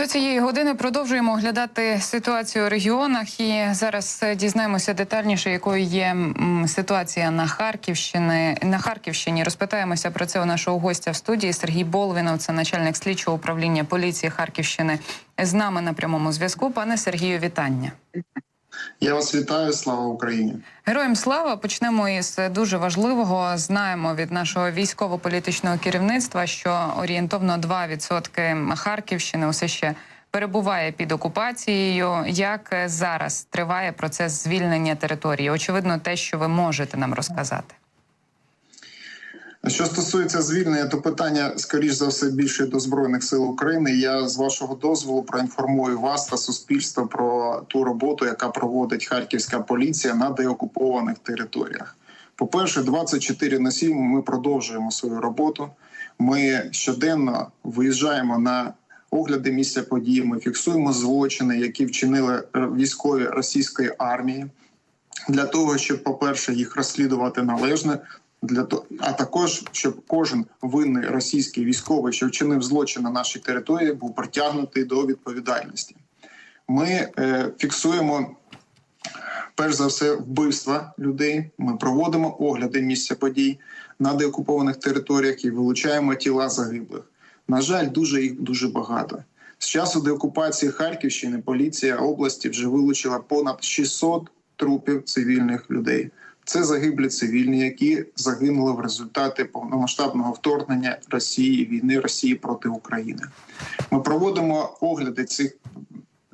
До цієї години продовжуємо оглядати ситуацію у регіонах і зараз е, дізнаємося детальніше, якою є ситуація на Харківщині. На Харківщині розпитаємося про це у нашого гостя в студії Сергій Болвінов, це начальник слідчого управління поліції Харківщини. З нами на прямому зв'язку. Пане Сергію, вітання. Я вас вітаю, слава Україні. Героям слава почнемо із дуже важливого. Знаємо від нашого військово-політичного керівництва, що орієнтовно 2% Харківщини усе ще перебуває під окупацією. Як зараз триває процес звільнення території? Очевидно, те, що ви можете нам розказати. Що стосується звільнення, то питання скоріш за все більше до збройних сил України. Я з вашого дозволу проінформую вас та суспільство про ту роботу, яка проводить харківська поліція на деокупованих територіях. По перше, 24 на 7 ми продовжуємо свою роботу. Ми щоденно виїжджаємо на огляди місця події. Ми фіксуємо злочини, які вчинили військові російської армії, для того, щоб, по перше, їх розслідувати належно. Для того, а також щоб кожен винний російський військовий, що вчинив злочин на нашій території, був притягнутий до відповідальності. Ми е, фіксуємо перш за все вбивства людей. Ми проводимо огляди місця подій на деокупованих територіях і вилучаємо тіла загиблих. На жаль, дуже їх дуже багато. З часу деокупації Харківщини поліція області вже вилучила понад 600 трупів цивільних людей. Це загиблі цивільні, які загинули в результаті повномасштабного вторгнення Росії війни Росії проти України. Ми проводимо огляди цих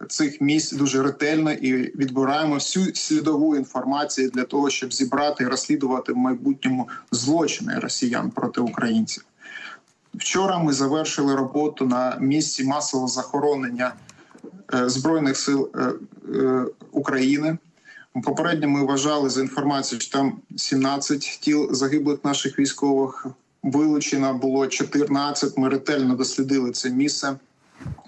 цих місць дуже ретельно і відбираємо всю слідову інформацію для того, щоб зібрати і розслідувати в майбутньому злочини росіян проти українців. Вчора ми завершили роботу на місці масового захоронення е, збройних сил е, е, України. Попередньо ми вважали за інформацією, що там 17 тіл загиблих наших військових вилучено було 14. Ми ретельно дослідили це місце.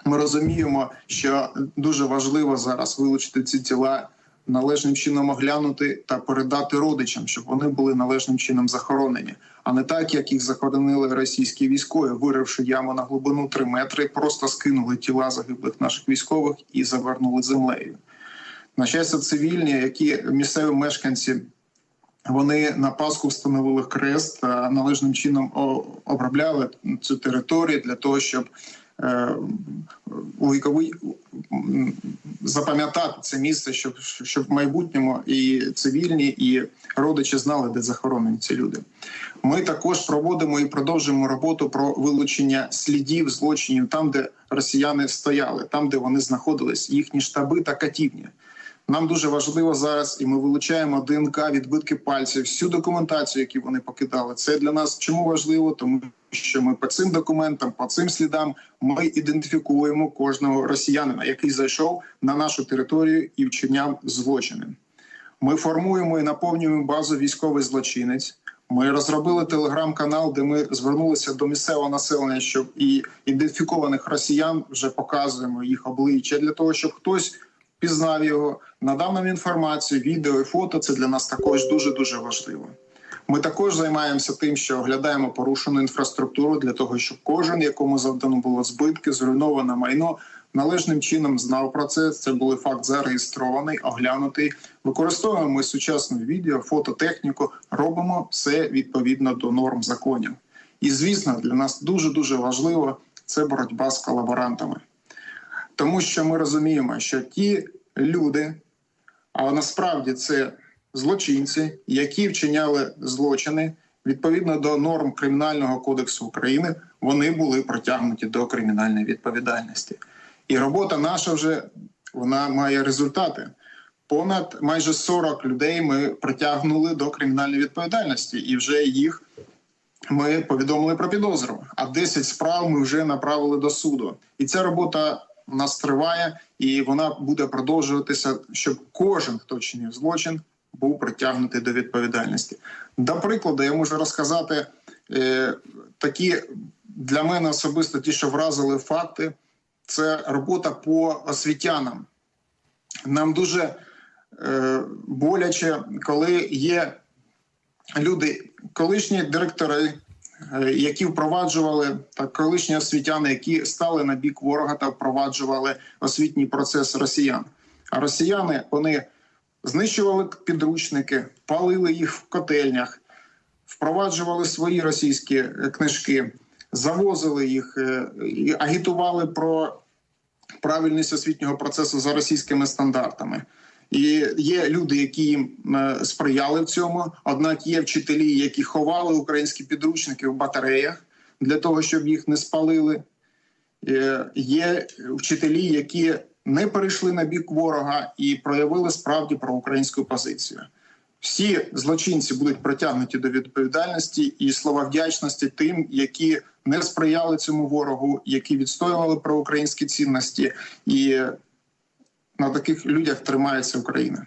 Ми розуміємо, що дуже важливо зараз вилучити ці тіла, належним чином оглянути та передати родичам, щоб вони були належним чином захоронені, а не так, як їх захоронили російські військові, виривши яму на глибину 3 метри, просто скинули тіла загиблих наших військових і завернули землею. На щастя, цивільні, які місцеві мешканці, вони на Пасху встановили хрест належним чином обробляли цю територію для того, щоб е, запам'ятати це місце, щоб щоб в майбутньому і цивільні, і родичі знали, де захоронені ці люди. Ми також проводимо і продовжуємо роботу про вилучення слідів злочинів там, де росіяни стояли, там де вони знаходились, їхні штаби та катівні. Нам дуже важливо зараз, і ми вилучаємо ДНК, відбитки пальців, всю документацію, яку вони покидали. Це для нас чому важливо, тому що ми по цим документам, по цим слідам, ми ідентифікуємо кожного росіянина, який зайшов на нашу територію і вчиняв злочини. Ми формуємо і наповнюємо базу військовий злочинець. Ми розробили телеграм-канал, де ми звернулися до місцевого населення, щоб і ідентифікованих росіян вже показуємо їх обличчя для того, щоб хтось пізнав його, надав нам інформацію, відео і фото. Це для нас також дуже дуже важливо. Ми також займаємося тим, що оглядаємо порушену інфраструктуру для того, щоб кожен, якому завдано було збитки, зруйноване майно, належним чином знав про це. Це був факт зареєстрований, оглянутий. Використовуємо сучасне відео, фототехніку, робимо все відповідно до норм законів. І звісно, для нас дуже дуже важливо це боротьба з колаборантами тому що ми розуміємо, що ті люди, а насправді це злочинці, які вчиняли злочини відповідно до норм кримінального кодексу України, вони були притягнуті до кримінальної відповідальності. І робота наша вже вона має результати. Понад майже 40 людей ми притягнули до кримінальної відповідальності, і вже їх ми повідомили про підозру. А 10 справ ми вже направили до суду. І ця робота у нас триває, і вона буде продовжуватися, щоб кожен, хто вчинив злочин, був притягнутий до відповідальності. До прикладу, я можу розказати е, такі для мене особисто ті, що вразили факти, це робота по освітянам. Нам дуже е, боляче, коли є люди, колишні директори які впроваджували так колишні освітяни, які стали на бік ворога та впроваджували освітній процес росіян. А росіяни вони знищували підручники, палили їх в котельнях, впроваджували свої російські е, книжки, завозили їх, е, і агітували про правильність освітнього процесу за російськими стандартами. І є люди, які їм е, сприяли в цьому. Однак є вчителі, які ховали українські підручники в батареях для того, щоб їх не спалили. Е, Є вчителі, які не перейшли на бік ворога і проявили справді проукраїнську позицію. Всі злочинці будуть притягнуті до відповідальності і слова вдячності тим, які не сприяли цьому ворогу, які відстоювали проукраїнські цінності, і на таких людях тримається Україна.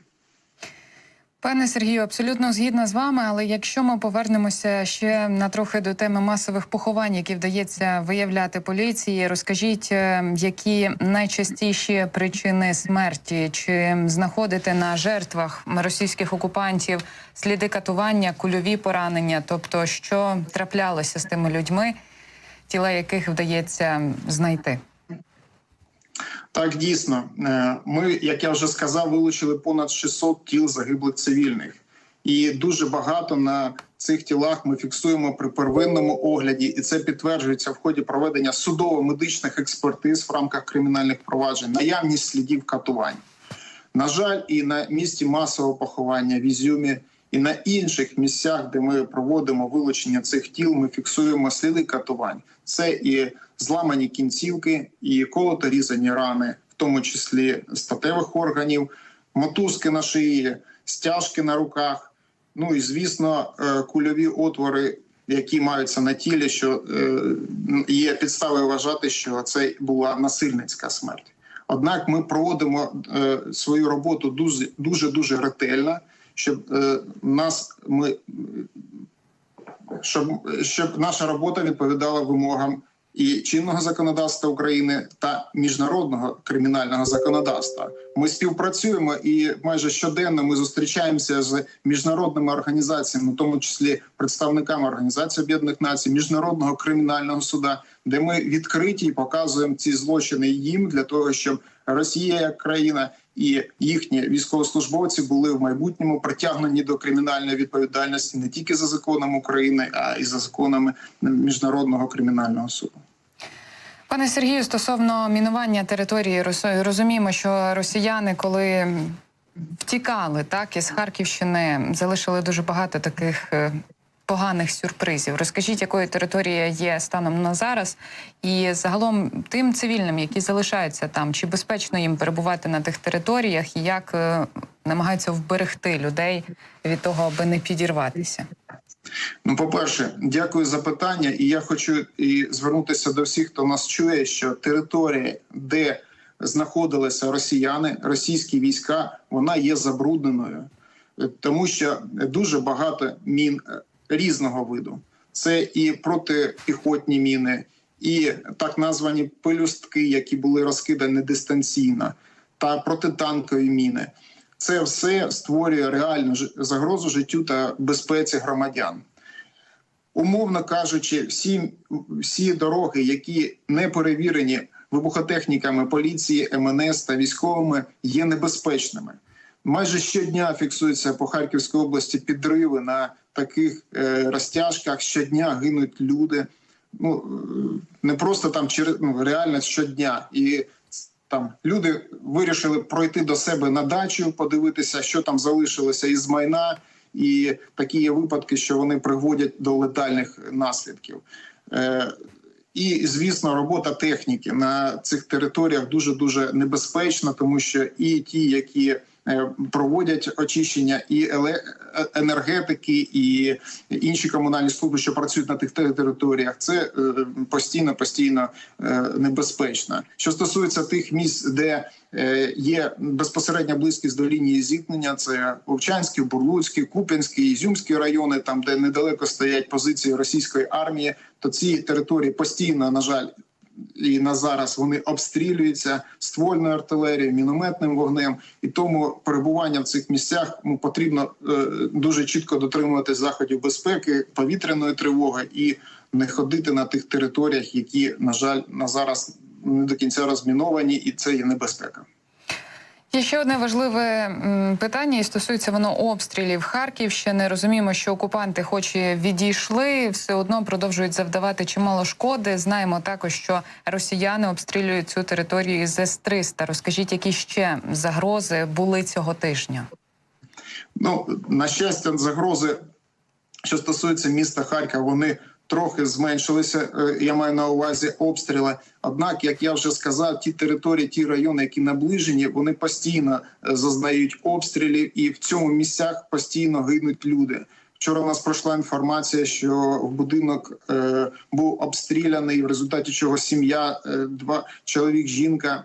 Пане Сергію, абсолютно згідна з вами. Але якщо ми повернемося ще на трохи до теми масових поховань, які вдається виявляти поліції, розкажіть, е, які найчастіші причини смерті, чи знаходите на жертвах російських окупантів сліди катування, кульові поранення, тобто що траплялося з тими людьми, тіла яких вдається знайти? Так, дійсно, Е, ми, як я вже сказав, вилучили понад 600 тіл загиблих цивільних, і дуже багато на цих тілах ми фіксуємо при первинному огляді, і це підтверджується в ході проведення судово-медичних експертиз в рамках кримінальних проваджень, наявність слідів катувань. На жаль, і на місці масового поховання в Ізюмі, і на інших місцях, де ми проводимо вилучення цих тіл, ми фіксуємо сліди катувань. Це і зламані кінцівки, і колото різані рани, в тому числі статевих органів, мотузки на шиї, стяжки на руках. Ну і звісно, е, кульові отвори, які маються на тілі, що е, є підстави вважати, що це була насильницька смерть. Однак ми проводимо е, свою роботу дуже дуже ретельно, щоб нас ми щоб, щоб наша робота відповідала вимогам і чинного законодавства України та міжнародного кримінального законодавства. Ми співпрацюємо і майже щоденно ми зустрічаємося з міжнародними організаціями, в тому числі представниками Організації Об'єднаних Націй, міжнародного кримінального суда, де ми відкриті і показуємо ці злочини їм для того, щоб Росія як країна і їхні військовослужбовці були в майбутньому притягнені до кримінальної відповідальності не тільки за законом України, а й за законами міжнародного кримінального суду. Пане Сергію, стосовно мінування території, роз- розуміємо, що росіяни, коли втікали так із Харківщини, залишили дуже багато таких е, поганих сюрпризів. Розкажіть, якою територія є станом на зараз, і загалом тим цивільним, які залишаються там, чи безпечно їм перебувати на тих територіях, і як е, намагаються вберегти людей від того, аби не підірватися. Ну, по-перше, дякую за питання, і я хочу і звернутися до всіх, хто нас чує, що територія, де знаходилися росіяни, російські війська, вона є забрудненою, Е, тому що дуже багато мін е, різного виду. Це і протипіхотні міни, і так названі пелюстки, які були розкидані дистанційно, та протитанкові міни. Це все створює реальну загрозу життю та безпеці громадян. Умовно кажучи, всі, всі дороги, які не перевірені вибухотехніками поліції, МНС та військовими, є небезпечними. Майже щодня фіксуються по Харківській області підриви на таких е, розтяжках. Щодня гинуть люди. Ну е, не просто там ну, реально щодня. І там люди вирішили пройти до себе на дачу, подивитися, що там залишилося із майна, і такі є випадки, що вони приводять до летальних наслідків. Е, і звісно, робота техніки на цих територіях дуже дуже небезпечна, тому що і ті, які проводять очищення, і е- енергетики, і інші комунальні служби, що працюють на тих територіях, це е, постійно постійно е, небезпечно. Що стосується тих місць, де е, є безпосередня близькість до лінії зіткнення, це Вовчанський, Бурлуцький, Куп'янський, Ізюмський райони, там де недалеко стоять позиції російської армії, то ці території постійно, на жаль, і на зараз вони обстрілюються ствольною артилерією, мінометним вогнем, і тому перебування в цих місцях ну, потрібно е, дуже чітко дотримуватись заходів безпеки, повітряної тривоги і не ходити на тих територіях, які на жаль на зараз не до кінця розміновані, і це є небезпека. Є ще одне важливе питання, і стосується воно обстрілів Харківщини. Розуміємо, що окупанти, хоч і відійшли, все одно продовжують завдавати чимало шкоди. Знаємо також, що росіяни обстрілюють цю територію із С-300. Розкажіть, які ще загрози були цього тижня? Ну на щастя, загрози, що стосуються міста Харкова, вони трохи зменшилися. Е, Я маю на увазі обстріли. Однак, як я вже сказав, ті території, ті райони, які наближені, вони постійно е, зазнають обстрілів, і в цьому місцях постійно гинуть люди. Вчора у нас пройшла інформація, що будинок е, був обстріляний, в результаті чого сім'я, е, два чоловік, жінка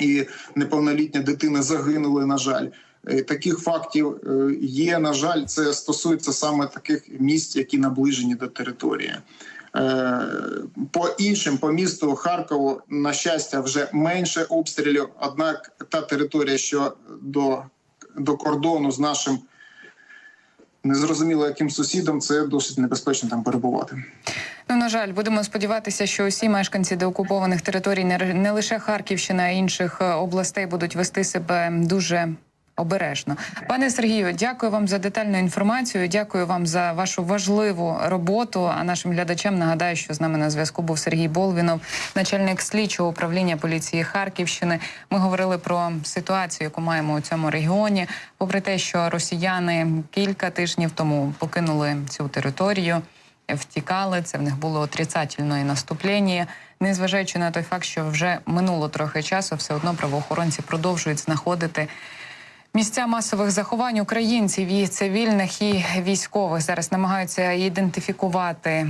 і неповнолітня дитина загинули. На жаль, таких фактів е, є. На жаль, це стосується саме таких місць, які наближені до території. Е, По іншим, по місту Харкову, на щастя, вже менше обстрілів. Однак та територія, що до, до кордону з нашим незрозуміло яким сусідом, це досить небезпечно там перебувати. Ну на жаль, будемо сподіватися, що усі мешканці деокупованих територій не, лише Харківщина, а інших е, областей будуть вести себе дуже. Обережно, пане Сергію, дякую вам за детальну інформацію. Дякую вам за вашу важливу роботу. А нашим глядачам нагадаю, що з нами на зв'язку був Сергій Болвінов, начальник слідчого управління поліції Харківщини. Ми говорили про ситуацію, яку маємо у цьому регіоні. Попри те, що росіяни кілька тижнів тому покинули цю територію втікали. Це в них було отрицательне наступлення. Незважаючи на той факт, що вже минуло трохи часу, все одно правоохоронці продовжують знаходити. Місця масових заховань українців і цивільних і військових зараз намагаються ідентифікувати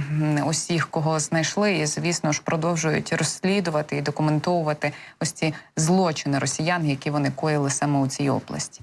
усіх, кого знайшли, і звісно ж продовжують розслідувати і документовувати ось ці злочини росіян, які вони коїли саме у цій області.